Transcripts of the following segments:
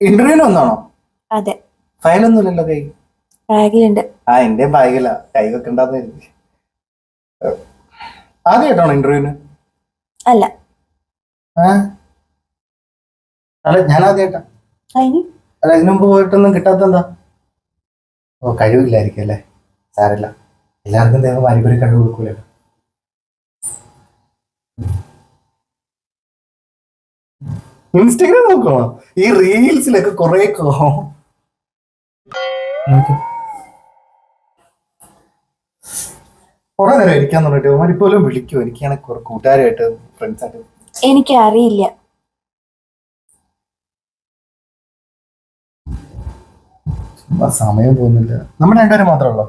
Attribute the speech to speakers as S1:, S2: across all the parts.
S1: ഇന്റർവ്യൂവിന് വന്നാണോ?
S2: അതെ.
S1: ഫയലൊന്നുമില്ലല്ലോ കൈ?
S2: ബാഗിലുണ്ട്.
S1: ആ എന്റെ ബാഗില. കൈ വെക്കണ്ടെന്ന് കരുതി. ആദ്യമായിട്ടാണോ ഇന്റർവ്യൂവിന്
S2: അല്ല.
S1: അല്ല ഞാൻ ആദ്യമായിട്ടാ അല്ല ഇതിനു മുമ്പ് പോയിട്ടൊന്നും കിട്ടാത്തെന്താ? ഓ കഴിവില്ലായിരിക്കും അല്ലേ? സാരല്ല. എല്ലാവർക്കും ദൈവം അരിപരി കഴിവ് കൊടുക്കൂലല്ലോ ഇൻസ്റ്റഗ്രാം നോക്കണോ? ഈ റീൽസിലൊക്കെ കുറെ കുറെ നേരം ഇരിക്കാൻ തുടങ്ങിട്ട് അവരിപ്പോലും വിളിക്കും എനിക്കാണ് കുറെ കൂട്ടുകാരായിട്ട് ഫ്രണ്ട്സായിട്ട്
S2: എനിക്ക് അറിയില്ല
S1: സമയം പോകുന്നില്ല. നമ്മൾ രണ്ടുപേരും മാത്രമേ ഉള്ളൂ?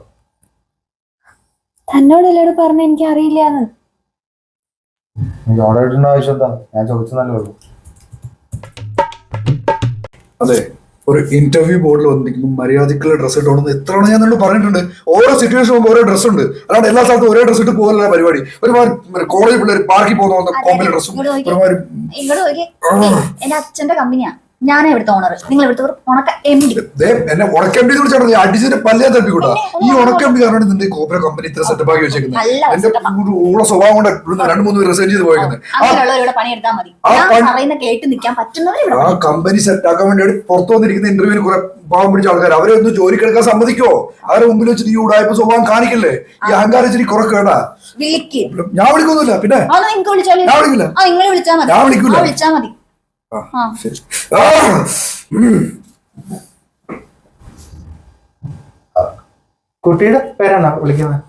S2: തന്നോട് എല്ലാവരും പറഞ്ഞ എനിക്ക്
S1: ഇടേണ്ട ആവശ്യം എന്താ? ഞാൻ ചോദിച്ചതല്ലേ ഉള്ളൂ.
S3: അതെ. ഒരു ഇന്റർവ്യൂ ബോർഡിൽ വന്നിരിക്കുമ്പോൾ മര്യാദക്കുള്ള ഡ്രസ്സ് ഇട്ടോണെന്ന് എത്ര തവണ ഞാൻ നിങ്ങൾ പറഞ്ഞിട്ടുണ്ട്. ഓരോ സിറ്റുവേഷൻ പോകുമ്പോൾ ഓരോ ഡ്രസ്സ് ഉണ്ട്. അല്ലാണ്ട് എല്ലാ സ്ഥലത്തും ഒരേ ഡ്രസ്സ് ഇട്ട് പോകല പരിപാടി. ഒരുപാട് കോളേജ് പിള്ളേർ പാർക്കിൽ പോകുന്ന കോമ്പിലെ ഡ്രസ്സും. ഒരുമാതിരി
S4: എന്റെ അച്ഛന്റെ കമ്പനിയാ ഞാനാ ഇവിടുത്തെ ഓണർ നിങ്ങൾ ഇവിടുത്തെ ഉണക്ക എം ഡി
S3: ദേ, എന്നെ ഉണക്കമ്പി വിളിച്ചാണ് നീ അടിച്ചിട്ട് പല്ലേ തപ്പിക്കൂട്ടാ. ഈ ഉണക്ക എംഡി കാരണം നിന്റെ കോപ്പറ കമ്പനി ഇത്ര സെറ്റപ്പ് ആക്കി വെച്ചേക്കുന്നത്. എന്റെ ഊള സ്വഭാവം കൊണ്ട് രണ്ടു മൂന്ന് റിസൈൻ ചെയ്ത് പോയേക്കുന്നത് ആ
S4: ഞാൻ
S3: കമ്പനി സെറ്റ് ആക്കാൻ വേണ്ടി പുറത്തു വന്നിരിക്കുന്ന ഇന്റർവ്യൂവിന് കുറെ പാവം പിടിച്ച ആൾക്കാർ അവരെ ഒന്ന് ജോലിക്കെടുക്കാൻ സമ്മതിക്കോ? അവരെ മുമ്പിൽ വെച്ചിട്ട് ഈ ഉടായ്പ സ്വഭാവം കാണിക്കല്ലേ? ഈ അഹങ്കാരം ഇച്ചിരി കുറെ കേടാ ഞാൻ വിളിക്കൊന്നുമില്ല. പിന്നെ? ഞാൻ വിളിക്കില്ല. ഞാൻ വിളിക്കൂല.
S1: കുട്ടിയുടെ പേരാണോ വിളിക്കുന്നത്?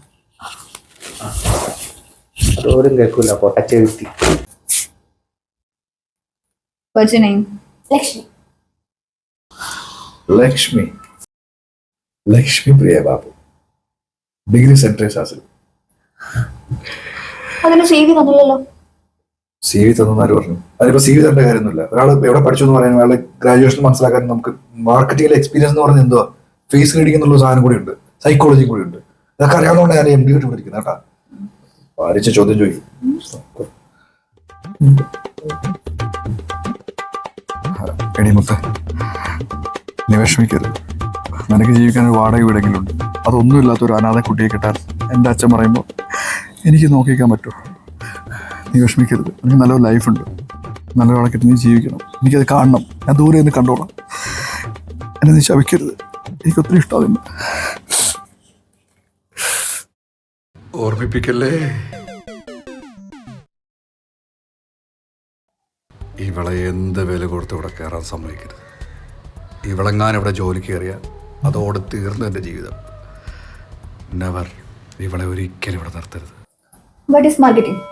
S1: അതോരും കേൾക്കൂല
S4: പൊട്ടച്ച വ്യക്തി?
S2: ലക്ഷ്മി.
S3: ലക്ഷ്മി. ലക്ഷ്മി പ്രിയ ബാബു. ഡിഗ്രി സെൻട്രൽ ആസിൽ
S4: അതിന് സി വി തന്നില്ലല്ലോ
S3: സി വി തന്നാര് പറഞ്ഞു. അതിപ്പോ സി വി തരേണ്ട കാര്യമൊന്നുമില്ല. ഒരാൾ എവിടെ പഠിച്ചു എന്ന് പറയാൻ അയാളുടെ ഗ്രാജുവേഷൻ മനസ്സിലാക്കാൻ നമുക്ക് മാർക്കറ്റിംഗിലെ എക്സ്പീരിയൻസ് എന്ന് പറഞ്ഞാൽ എന്തുവാ? ഫേസ് റീഡിംഗ് എന്നുള്ള സാധനം കൂടി ഉണ്ട്. സൈക്കോളജി കൂടി ഉണ്ട്. ഇതൊക്കെ അറിയാവുന്നതുകൊണ്ട് ഞാൻ എം ഡി വിട്ട് പഠിക്കുന്നത് കേട്ടാ. പാലിച്ച ചോദ്യം ചോദിക്കും.
S5: എടി മുത്ത വിഷമിക്കരുത്. നിനക്ക് ജീവിക്കാൻ ഒരു വാടക വീടെങ്കിലും ഉണ്ട്. അതൊന്നുമില്ലാത്ത ഒരു അനാഥ കുട്ടിയെ കിട്ടാൻ എന്റെ അച്ഛൻ പറയുമ്പോൾ എനിക്ക് നോക്കിക്കാൻ പറ്റുമോ? നീ വിഷമിക്കരുത്. എനിക്ക് നല്ലൊരു ലൈഫുണ്ട് നല്ലൊരാളെ കിട്ടി നീ ജീവിക്കണം. എനിക്കത് കാണണം. ഞാൻ ദൂരെ നിന്ന് കണ്ടോളാം. എന്നെ നീ ശവിക്കരുത് എനിക്ക് ഒത്തിരി ഇഷ്ടമാണ് നിന്നെ.
S6: ഓർമ്മിപ്പിക്കല്ലേ? ഇവളെ എന്ത് വില കൊടുത്ത് ഇവിടെ കയറാൻ സമ്മതിക്കരുത്. ഇവളെങ്ങാൻ ഇവിടെ ജോലി കയറിയ അതോടെ തീർന്നു എന്റെ ജീവിതം. നെവർ ഇവളെ ഒരിക്കലും ഇവിടെ നിർത്തരുത്.
S4: What is marketing?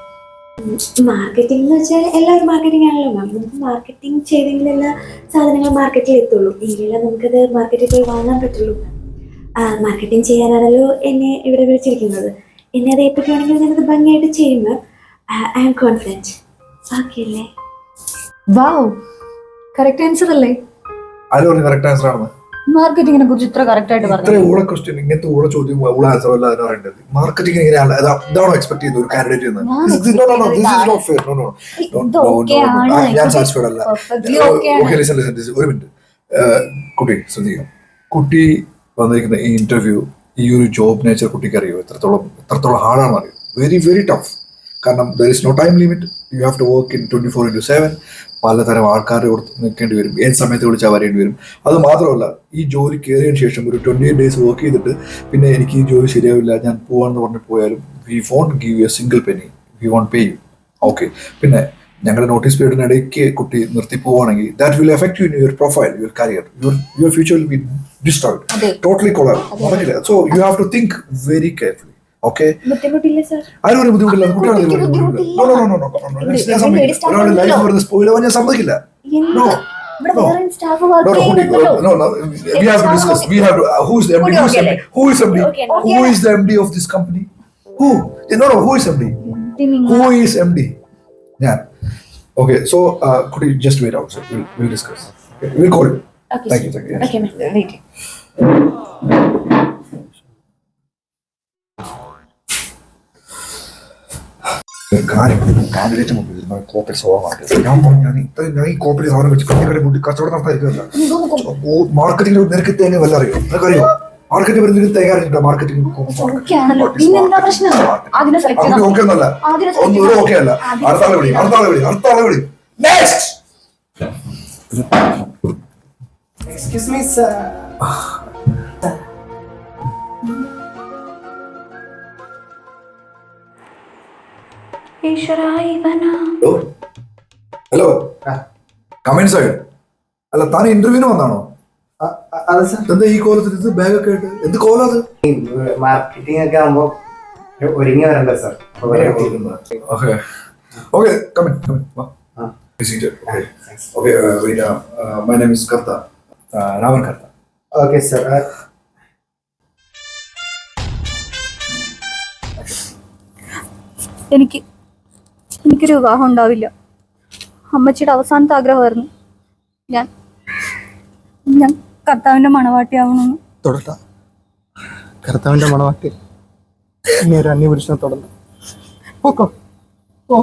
S2: മാർക്കറ്റിംഗ് എന്ന് വെച്ചാൽ എല്ലാവരും മാർക്കറ്റിംഗ് ആണല്ലോ മാം നമുക്ക് മാർക്കറ്റിംഗ് ചെയ്തെങ്കിൽ എല്ലാ സാധനങ്ങളും മാർക്കറ്റിൽ എത്തുള്ളൂ. ഇല്ലെങ്കിൽ നമുക്കത് മാർക്കറ്റിൽ പോയി വാങ്ങാൻ പറ്റുള്ളൂ. മാർക്കറ്റിംഗ് ചെയ്യാനാണല്ലോ എന്നെ ഇവിടെ വിളിച്ചിരിക്കുന്നത്. എന്നെ അത് ഏൽപ്പിക്കുകയാണെങ്കിൽ ഞാനത് ഭംഗിയായിട്ട് ചെയ്യുമ്പോൾ ഐ ആം കോൺഫിഡന്റ് ഓക്കെ അല്ലേ
S4: വാവ് കറക്റ്റ് ആൻസർ അല്ലേ?
S3: പറഞ്ഞു കറക്റ്റ് ആൻസർ ആണെന്ന്
S4: മാർക്കറ്റിങ്ങിനെ കുറിച്ച് ഇത്ര കറക്റ്റ് ആയിട്ട് പറഞ്ഞു
S3: ഊള ക്വസ്റ്റ്യൻ ഇങ്ങനത്തെ ഊള ചോദ്യം ഊള ആൻസർ അല്ല അതിന് പറയേണ്ടത് മാർക്കറ്റിംഗ് ഇങ്ങനെയാണ് അത് ഇതാണോ എക്സ്പെക്ട് ചെയ്യുന്നത് ഒരു കാൻഡിഡേറ്റ്.
S4: ഞാൻ
S3: സാറ്റിസ്ഫൈഡ് അല്ല. മിനിറ്റ് കുട്ടി ശ്രദ്ധിക്കാം. കുട്ടി വന്നിരിക്കുന്ന ഈ ഇന്റർവ്യൂ ഈ ഒരു ജോബ് നേച്ചർ കുട്ടിക്ക് അറിയോ എത്രത്തോളം എത്രത്തോളം ഹാർഡാണെന്ന് അറിയോ വെരി വെരി ടഫ് കാരണം there is no time limit you have to work in twenty four into seven പലതരം ആൾക്കാരുടെ കൊടുത്ത് നിൽക്കേണ്ടി വരും. ഏത് സമയത്ത് വിളിച്ചാൽ വരേണ്ടി വരും. അത് മാത്രമല്ല ഈ ജോലി കയറിയതിന് ശേഷം ഒരു ട്വന്റി എയ്റ്റ് ഡേയ്സ് വർക്ക് ചെയ്തിട്ട് പിന്നെ എനിക്ക് ഈ ജോലി ശരിയാവില്ല ഞാൻ പോവാന്ന് പറഞ്ഞ് പോയാലും we won't give you a single penny we won't pay you okay പിന്നെ ഞങ്ങളുടെ നോട്ടീസ് പീരീഡിനിടയ്ക്ക് കുട്ടി നിർത്തി പോവുകയാണെങ്കിൽ that will effect you in your profile your career your your future will be
S4: disturb.
S3: Totally നടക്കില്ല so you have to think very carefully okay ആരും ഒരു ബുദ്ധിമുട്ടില്ല. കുട്ടികളെ
S4: കുട്ടിക്ക്
S3: ഒരു ബുദ്ധിമുട്ടില്ല. No, no, no, no, no, no, no.
S4: ഇവിടെ
S3: ഞാൻ സമ്മതിക്കില്ല.
S4: staff
S3: ഒരാളുടെ ലൈഫ്
S4: ഉണ്ടല്ലോ.
S3: വെറുതെ സ്പോയിൽ ആവാൻ ഞാൻ കാൻഡിഡേറ്റ് മുമ്പിൽ കോപ്പിൽ സ്വഭാവമാണ് ഞാൻ പറഞ്ഞു ഞാൻ ഇത്രയും ഞാൻ ഈ കോപ്പിൽ സാധനം വെച്ച് കടയുടെ മുട്ടി കച്ചവടം നടത്താതിരിക്കുന്നില്ല മാർക്കറ്റിംഗ് നിനക്ക് തേങ്ങ വല്ല അറിയോ? നിനക്കറിയോ? മാർക്കറ്റ് വരുന്നതിന് തേങ്ങ മാർക്കറ്റിംഗ്
S4: ഓക്കെ അതിനെ
S3: ഒന്നും ഓക്കെ അല്ല. അടുത്ത ആളെ വിളി അടുത്ത ആളെ വിളി അടുത്ത ആളെ വിളി. നെക്സ്റ്റ്
S1: എക്സ്ക്യൂസ് മീ സർ
S4: ഈശ്വര ഇവനാ
S3: ഹലോ? ഹലോ കമൻ സൈഡ് അല്ല താൻ ഇന്റർവ്യൂവിന് വന്നാണോ?
S1: അത് സർ.
S3: എന്താ ഈ കോലത്തിൽ ഇത് ബാഗൊക്കെ ആയിട്ട്. എന്ത് കോലം അത്?
S1: മാർക്കറ്റിംഗ് ഒക്കെ ആകുമ്പോ ഒരുങ്ങി വരണ്ട sir.
S3: Okay okay come on come on വാ.
S1: ആ.
S3: Okay wait my name is Kartha Raman Kartha
S1: okay sir
S4: എനിക്ക് എനിക്കൊരു വിവാഹം ഉണ്ടാവില്ല. അമ്മച്ചിയുടെ അവസാനത്തെ ആഗ്രഹമായിരുന്നു. ഞാൻ ഞാൻ കർത്താവിന്റെ മണവാട്ടിയാവണമെന്ന്.
S1: തുടട്ട. കർത്താവിന്റെ മണവാട്ടി ഇനി ഒരു അന്യപുരുഷനെ തുടർന്നു ഓക്കോ ഓ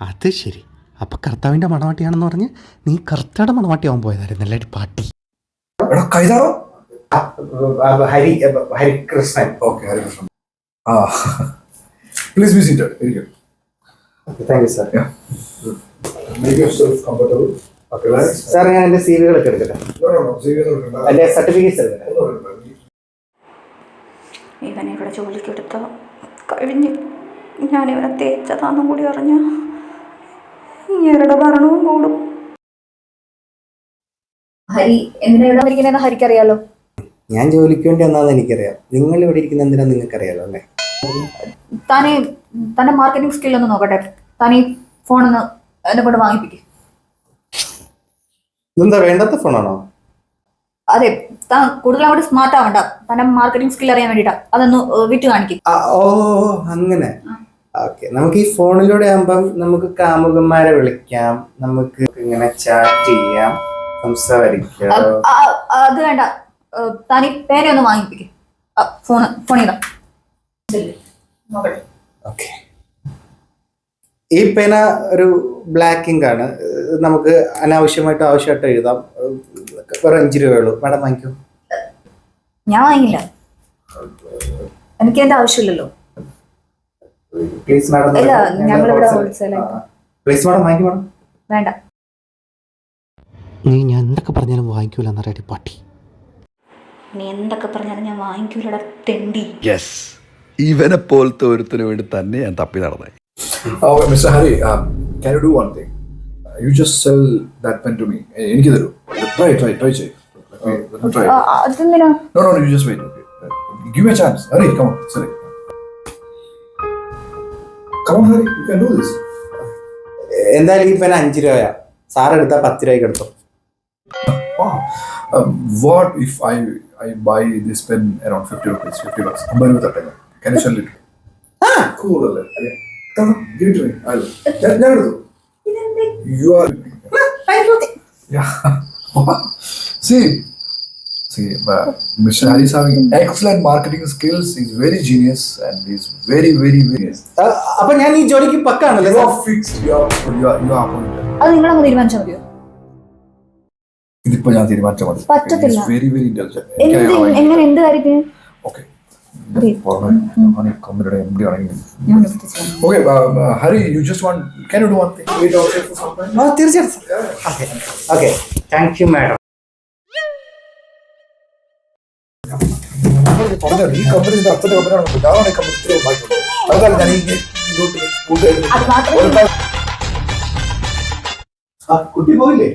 S7: അത് ശരി. അപ്പൊ കർത്താവിന്റെ മണവാട്ടിയാണെന്ന് പറഞ്ഞ് നീ കർത്തയുടെ മണവാട്ടിയാവാൻ പോയതായിരുന്നല്ലേ അടി പാട്ടി?
S3: എടാ കൈതാറോ.
S1: ഹരി ഹരികൃഷ്ണൻ.
S3: ഓക്കെ ഹരികൃഷ്ണൻ. ആ പ്ലീസ് ബി സീറ്റഡ് ഇരിക്കും
S1: thank you sir
S3: make yourself comfortable
S1: sir ഞാൻ എന്റെ സി വികളൊക്കെ എടുക്കട്ടെ? എന്റെ സർട്ടിഫിക്കറ്റ്സ് എടുക്കട്ടെ?
S4: ഇവനെ ഇവിടെ ജോലിക്ക് എടുത്ത കഴിഞ്ഞ് ഞാൻ ഇവനെ തേച്ചതാന്നും കൂടി അറിഞ്ഞ ഇവരുടെ ഭരണവും കൂടും. ഹരി എന്തിനാ ഇവിടെ ഹരിക്കറിയാലോ?
S1: ഞാൻ ജോലിക്ക് വേണ്ടി വന്നാന്ന് എനിക്കറിയാം. നിങ്ങൾ ഇവിടെ ഇരിക്കുന്ന എന്തിനാ നിങ്ങൾക്ക് അറിയാലോ അല്ലേ?
S4: താനെ തന്റെ മാർക്കറ്റിംഗ് സ്കിൽ ഒന്ന് നോക്കട്ടെ. താനീ ഒന്ന് എന്നെ കൊണ്ട് വാങ്ങിപ്പിക്കും.
S1: ഇതെന്താ വേണ്ടാത്ത ഫോണാണോ
S4: അതെ താൻ കൂടുതൽ അങ്ങോട്ട് സ്മാർട്ട് ആവണ്ട. തന്റെ മാർക്കറ്റിംഗ് സ്കിൽ അറിയാൻ വേണ്ടിട്ടാ. അതൊന്ന് വിറ്റ് കാണിക്കും.
S1: ഓ, അങ്ങനെ. ഓക്കെ നമുക്ക് ഈ ഫോണിലൂടെ ആകുമ്പം നമുക്ക് കാമുകന്മാരെ വിളിക്കാം. നമുക്ക് ഇങ്ങനെ ചാറ്റ് ചെയ്യാം. സംസാരിക്കാം.
S4: അത് വേണ്ട. ഈ പേന ഒന്ന് വാങ്ങിപ്പിക്കും. ഫോണ് ഫോൺ ചെയ്താ നോക്കട്ടെ.
S1: ഓക്കെ. ഈ പേന ഒരു ബ്ലാക്ക് ഇങ്ക് ആണ്. നമുക്ക് അനാവശ്യമായിട്ട് ആവശ്യമായിട്ട് എഴുതാം. ഒരു അഞ്ച് രൂപയുള്ളൂ മാഡം വാങ്ങിക്കൂ?
S4: ഞാൻ വാങ്ങില്ല. എനിക്ക് എന്റെ ആവശ്യമില്ലല്ലോ.
S1: പ്ലീസ് മാഡം
S4: ഇല്ല, ഞങ്ങളിവിടെ wholesale ആയിട്ട്.
S1: പ്ലീസ് മാഡം വാങ്ങിക്കൂ മാഡം?
S4: വേണ്ട.
S7: നീ ഞാൻ എന്തൊക്കെ പറഞ്ഞാലും വാങ്ങിക്കൂലെന്നറിയാടി പാട്ടി.
S4: നീ എന്തൊക്കെ പറഞ്ഞാലും ഞാൻ വാങ്ങിക്കൂലടാ തെണ്ടി
S6: യെസ് ഇവനെ പോലത്തെ ഒരുത്തിന് വേണ്ടി തന്നെ ഞാൻ തപ്പി നടന്നേ
S3: Oh, Mr. Hari, um, can you do one thing? Uh, you just sell that pen to me. Eh, എനിക്ക് തരൂ try try try No, no, no, you just wait. Okay. Uh, give me a chance. Hari, come on. Come Hari, you can do this.
S1: എന്തായാലും ഈ പേന അഞ്ച് രൂപയാ sir എടുത്താൽ പത്ത് രൂപയ്ക്ക് എടുത്തു.
S3: Um, what if I buy this pen around 50 rupees, 50 bucks? രൂപ തട്ടേங்க. Can you sell it? Cool അല്ലേ? Okay. Come give it to me. I'll. ഞാൻ എടുത്തു. You are. Yeah. See, see, uh, Mr. Hari is having excellent marketing skills. He's very genius and he's very, very, very.
S1: അപ്പൊ ഞാൻ ഈ ജോലിക്ക് പക്കാണല്ലേ
S3: You are fixed. You are, you are, you are appointed.
S4: അത് നിങ്ങളങ്ങ് തീരുമാനിച്ചാൽ മതിയോ
S3: ഇതിപ്പോ ഞാൻ തീരുമാനിച്ചാൽ മതി.
S4: പറ്റത്തില്ല.
S3: വെരി വെരി
S4: എങ്ങനെ എന്ത് കാര്യത്തിന്?
S3: Okay Hari you just want can you do one thing
S1: തീർച്ചയായിട്ടും. ഓക്കെ താങ്ക് യു മാഡം
S3: പറഞ്ഞത് ഈ കമ്പനി ഇതിന്റെ അച്ഛന്റെ കമ്പനിയാണ് ഞാനാണ് ഈ കമ്പനി ഇത്രയും ഉണ്ടാക്കിയിട്ടുള്ളത് അതാണ് ഞാൻ ഈ ഇങ്ങോട്ട് കൂട്ടുകാരി
S4: അത്
S1: കുട്ടി പോയില്ലേ?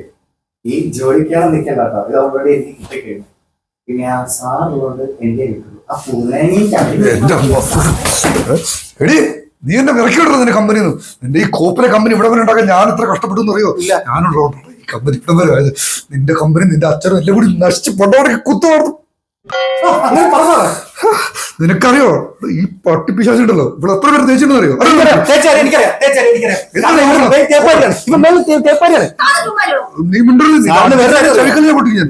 S1: ഈ ജോലിക്കാണ് നിൽക്കണ്ട കേട്ടോ ഇത് ഓൾറെഡി എനിക്ക് കിട്ടിക്കഴിഞ്ഞു. പിന്നെ ആ സാറുള്ളത് എന്റെ കിട്ടുള്ളൂ ആ
S3: നീ എന്നെ വിറക്കിവിടുന്നു നിന്റെ കമ്പനി നിന്റെ ഈ കോപ്പിലെ കമ്പനി ഇവിടെ വരെ ഉണ്ടാക്കാൻ ഞാൻ ഇത്ര കഷ്ടപ്പെട്ടു എന്ന് അറിയോ?
S1: ഇല്ല.
S3: ഞാനുള്ള ഈ കമ്പനി ഇവിടെ വരെ നിന്റെ കമ്പനി നിന്റെ അച്ഛനും എല്ലാം കൂടി നശിച്ച് പൊട്ടോടെ കുത്തു നിനക്കറിയോ? ഈ പട്ടിപ്പിശാശി ഉണ്ടല്ലോ. ഇവിടെ എത്ര പേര് തേച്ചിട്ടുണ്ടെന്ന് അറിയോ. നീ മിണ്ടല്ലേ.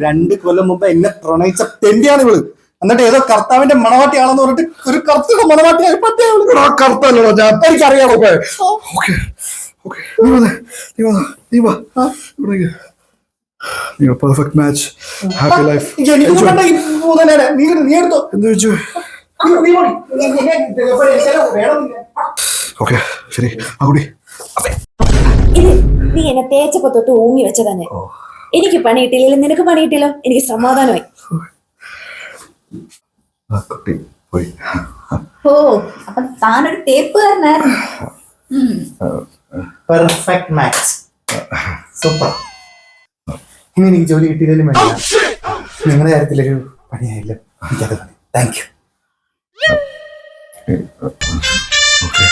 S1: രണ്ട് കൊല്ലം മുമ്പ് എന്നെ പ്രണയിച്ച തെന്റിയാണ് ഇവൾ. എന്നിട്ട് ഏതോ കർത്താവിന്റെ മണവാട്ടിയാണെന്ന് പറഞ്ഞിട്ട് ഒരു കർത്തയുടെ മണവാട്ടിയായി.
S3: കറുത്തല്ലടാ ഞാൻ
S1: എനിക്കറിയാം.
S3: ഓക്കെ. ഓക്കെ. നീ വാ നീ വാ.
S1: എനിക്ക്. നീ- നീ- നീ- എനിക്കെല്ലാം വേണമെന്നില്ല.
S3: ഓക്കെ ശരി. ആ കുടി.
S2: ഇത് നീ എന്നെ തേച്ചപ്പോ തൊട്ട് ഊങ്ങി വെച്ചതന്നെ എനിക്ക് പണി കിട്ടിയില്ലെങ്കിൽ നിനക്ക് പണി കിട്ടിയല്ലോ എനിക്ക് സമാധാനമായി.
S3: ആ കുട്ടി പോയി.
S4: ഓ അപ്പൊ താനൊരു തേപ്പുകാരനായിരുന്നു. ഉം.
S1: പെർഫെക്റ്റ് മാച്ച് സൂപ്പർ ഇനി എനിക്ക് ജോലി കിട്ടിയതിലും വേണ്ട. നിങ്ങളുടെ കാര്യത്തിലൊരു പണിയായില്ല. എനിക്കത് മതി. Thank you
S3: okay